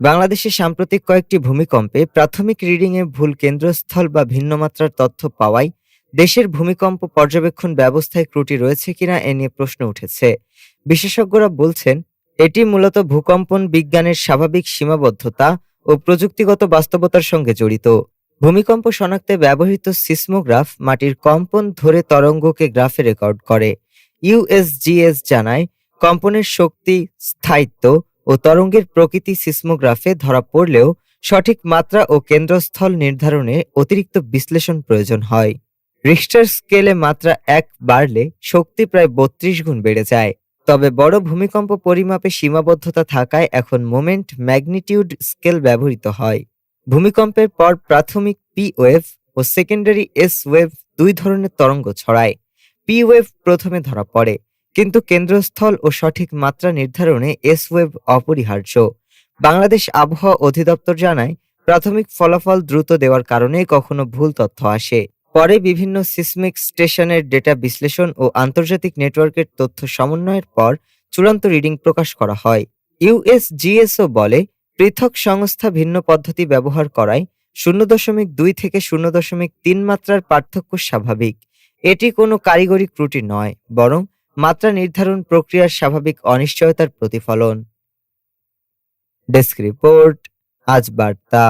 বাংলাদেশে সাম্প্রতিক কয়েকটি ভূমিকম্পে প্রাথমিক রিডিংয়ে ভুল কেন্দ্রস্থল বা ভিন্নমাত্রার তথ্য পাওয়ায় দেশের ভূমিকম্প পর্যবেক্ষণ ব্যবস্থায় ত্রুটি রয়েছে কিনা এ নিয়ে প্রশ্ন উঠেছে। বিশেষজ্ঞরা বলছেন, এটি মূলত ভূকম্পন বিজ্ঞানের স্বাভাবিক সীমাবদ্ধতা ও প্রযুক্তিগত বাস্তবতার সঙ্গে জড়িত। ভূমিকম্প শনাক্তে ব্যবহৃত সিসমোগ্রাফ মাটির কম্পন ধরে তরঙ্গকে গ্রাফে রেকর্ড করে। ইউএসজিএস জানায়, কম্পনের শক্তি, স্থায়িত্ব ও তরঙ্গের প্রকৃতি সিসমোগ্রাফে ধরা পড়লেও সঠিক মাত্রা ও কেন্দ্রস্থল নির্ধারণে অতিরিক্ত বিশ্লেষণ প্রয়োজন হয়। রিস্টার স্কেলে মাত্রা এক বাড়লে শক্তি প্রায় বত্রিশ গুণ বেড়ে যায়। তবে বড় ভূমিকম্প পরিমাপে সীমাবদ্ধতা থাকায় এখন মোমেন্ট ম্যাগনিটিউড স্কেল ব্যবহৃত হয়। ভূমিকম্পের পর প্রাথমিক পি ওয়েভ ও সেকেন্ডারি এস ওয়েভ দুই ধরনের তরঙ্গ ছড়ায়। পি ওয়েভ প্রথমে ধরা পড়ে। কিন্তু কেন্দ্রস্থল ও সঠিক মাত্রা নির্ধারণে এস ওয়েভ অপরিহার্য। বাংলাদেশ আবহাওয়া অধিদপ্তর জানায়, প্রাথমিক ফলাফল দ্রুত দেওয়ার কারণে কখনো ভুল তথ্য আসে। পরে বিভিন্ন সিসমিক স্টেশনের ডেটা বিশ্লেষণ ও আন্তর্জাতিক নেটওয়ার্কের তথ্য সমন্বয়ের পর চূড়ান্ত রিডিং প্রকাশ করা হয়। ইউএসজিএসও বলে, পৃথক সংস্থা ভিন্ন পদ্ধতি ব্যবহার করায় শূন্য দশমিক দুই থেকে শূন্য দশমিক তিন মাত্রার পার্থক্য স্বাভাবিক। এটি কোনো কারিগরি ত্রুটি নয়, বরং মাত্রা নির্ধারণ প্রক্রিয়ার স্বাভাবিক অনিশ্চয়তার প্রতিফলন। ডেস্ক রিপোর্ট আজ বার্তা।